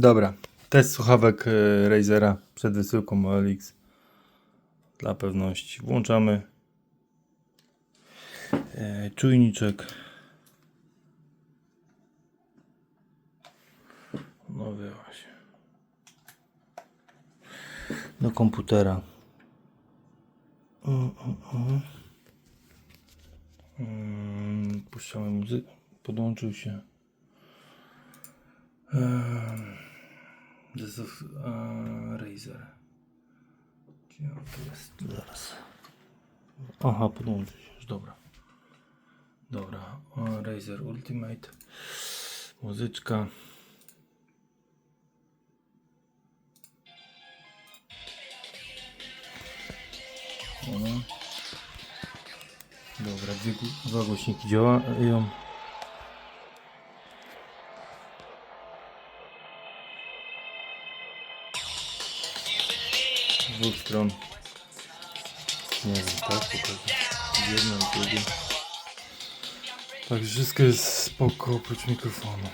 Dobra, test słuchawek e, Razera przed wysyłką OLX. Dla pewności włączamy e, czujniczek. No się. Do komputera. Mm, mm. Mm, Puszczamy muzykę. Podłączył się. Of uh, Razer. Gdzie on tu jest? Zaraz. Aha, podłączył się już, dobra. Dobra, o, Razer Ultimate. Muzyczka. O. Dobra, dwie, dwa głośniki działają. Dwóch stron. Nie wiem, tak? Z jedną i drugą. Tak, wszystko jest spoko oprócz mikrofonu.